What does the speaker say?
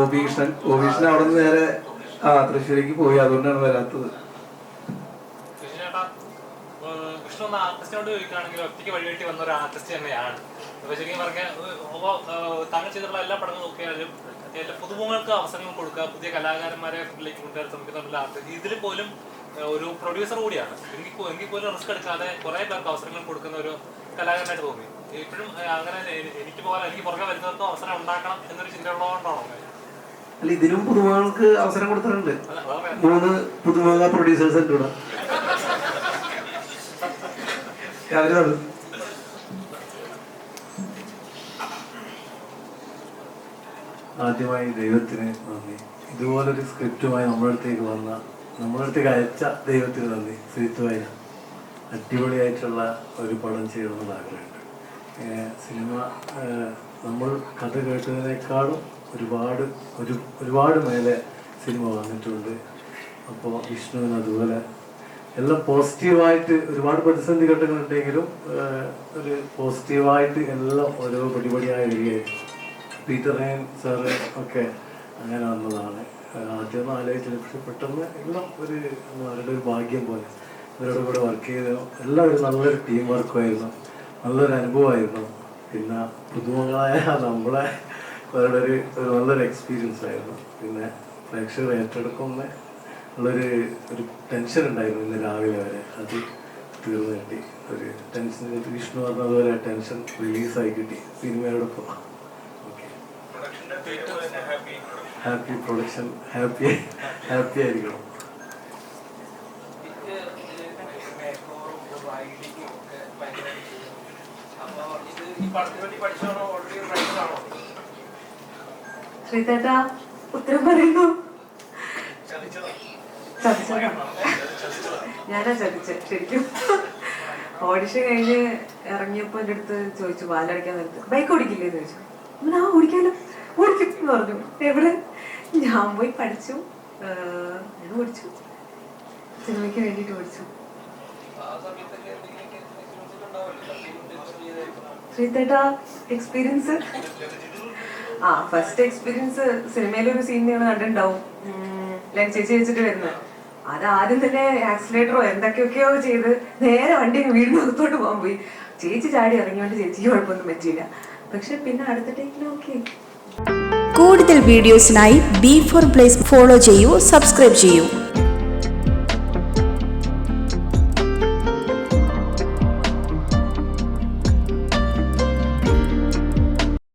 ഗോപീകൃഷ്ണൻ ഗോപീകൃഷ്ണൻ അവിടെ നിന്ന് നേരെ ആ തൃശ്ശൂരേക്ക് പോയി. അതുകൊണ്ടാണ് വരാത്തത്. വന്ന ഒരു ആർട്ടിസ്റ്റ് തന്നെയാണ്. പറഞ്ഞാൽ എല്ലാ പടങ്ങളും നോക്കിയാലും അവസരങ്ങൾ കൊടുക്കുക പുതിയ കലാകാരന്മാരെ പോലും ഒരു പ്രൊഡ്യൂസർ കൂടിയാണ്. റിസ്ക് എടുക്കാതെ അവസരങ്ങൾ കൊടുക്കുന്ന ഒരു ഇപ്പോഴും അങ്ങനെ എനിക്ക് പോലെ എനിക്ക് പുറകെ വരുന്നവർക്കും അവസരം ഉണ്ടാക്കണം എന്നൊരു ചിന്ത ഉള്ളതുകൊണ്ടാണോ അങ്ങനെ? അല്ല ഇതിനും പുതുമകൾക്ക് അവസരം കൊടുത്തിട്ടുണ്ട്. മൂന്ന് പുതുമക പ്രൊഡ്യൂസേഴ്സ് ഉണ്ട് ഇവിടെ. ആദ്യമായി ദൈവത്തിന് നന്ദി. ഇതുപോലൊരു സ്ക്രിപ്റ്റുമായി നമ്മുടെ അടുത്തേക്ക് വന്ന നമ്മുടെ അടുത്തേക്ക് അയച്ച ദൈവത്തിന് നന്ദി. ശ്രീത്വായ അടിപൊളിയായിട്ടുള്ള ഒരു പടം ചെയ്യണമെന്നുള്ള ആഗ്രഹമുണ്ട്. സിനിമ നമ്മൾ കഥ കേട്ടതിനേക്കാളും ഒരുപാട് ഒരു ഒരുപാട് മേലെ സിനിമ വന്നിട്ടുണ്ട്. അപ്പോൾ വിഷ്ണുവിന് അതുപോലെ എല്ലാം പോസിറ്റീവായിട്ട് ഒരുപാട് പ്രതിസന്ധി ഘട്ടങ്ങളുണ്ടെങ്കിലും ഒരു പോസിറ്റീവായിട്ട് എല്ലാം ഓരോ പടിപടിയായി വരികയായിരുന്നു. പീറ്റർ റയൻ സാറ് ഒക്കെ അങ്ങനെ വന്നതാണ്. ആദ്യം പക്ഷെ പെട്ടെന്ന് എല്ലാം ഒരു അവരുടെ ഒരു ഭാഗ്യം പോലെ ഇവരുടെ കൂടെ വർക്ക് ചെയ്ത എല്ലാം ഒരു നല്ലൊരു ടീം വർക്കുമായിരുന്നു നല്ലൊരു അനുഭവമായിരുന്നു. പിന്നെ പുതുമകളായ നമ്മളെ അവരുടെ ഒരു നല്ലൊരു എക്സ്പീരിയൻസ് ആയിരുന്നു. പിന്നെ പ്രേക്ഷകർ ഏറ്റെടുക്കുന്ന ഉള്ളൊരു ഒരു ടെൻഷൻ ഉണ്ടായിരുന്നു ഇന്ന് രാവിലെ വരെ. അത് തീർന്നു കിട്ടി. ഒരു ടെൻഷൻ വിഷ്ണു പറഞ്ഞതുപോലെ ടെൻഷൻ റിലീസായി കിട്ടി സിനിമയോടൊപ്പം. ഹാപ്പി പ്രൊഡക്ഷൻ ഹാപ്പി ഹാപ്പി ആയിരിക്കണം. ശ്രീതേട്ട ഉത്തരം പറയുന്നു. ഞാനാ ചതിച്ച ശരിക്കും. ഓഡിഷൻ കഴിഞ്ഞ് ഇറങ്ങിയപ്പോ എന്റെ അടുത്ത് ചോദിച്ചു പാലടിക്കാൻ നിർത്തി. ബൈക്ക് ഓടിക്കില്ലേ? എന്ന് ചോദിച്ചു. അവൻ ആ ഓടിക്കാലോ. ഓടിക്കും എന്ന് പറഞ്ഞു. എവിടെ? ഞാൻ പോയി പഠിച്ചു. ഞാൻ ഓടിച്ചു. സിനിമയ്ക്ക് വേണ്ടിയിട്ട് ഓടിച്ചു. ശ്രീതേട്ട എക്സ്പീരിയൻസ് ആ ഫസ്റ്റ് എക്സ്പീരിയൻസ് സിനിമയിലെ ഒരു സീൻ നിങ്ങൾ കണ്ടിട്ടുണ്ടാവും. ലൈൻ ചേച്ചി വെച്ചിട്ട് വരുന്നത്. അത് ആദ്യം തന്നെ ആക്സിലേറ്ററോ എന്തൊക്കെയൊക്കെയോ ചെയ്ത് നേരെ വണ്ടി വീടിന് അകത്തോട്ട് പോകാൻ പോയി. ചേച്ചി ചാടി ഇറങ്ങിയോണ്ട് ചേച്ചിക്ക് കുഴപ്പമൊന്നും പറ്റിയില്ല. പക്ഷെ പിന്നെ അടുത്ത ഓക്കെ കൂടുതൽ വീഡിയോസിനായി ബി ഫോർ പ്ലേസ് ഫോളോ ചെയ്യൂ സബ്സ്ക്രൈബ് ചെയ്യൂ.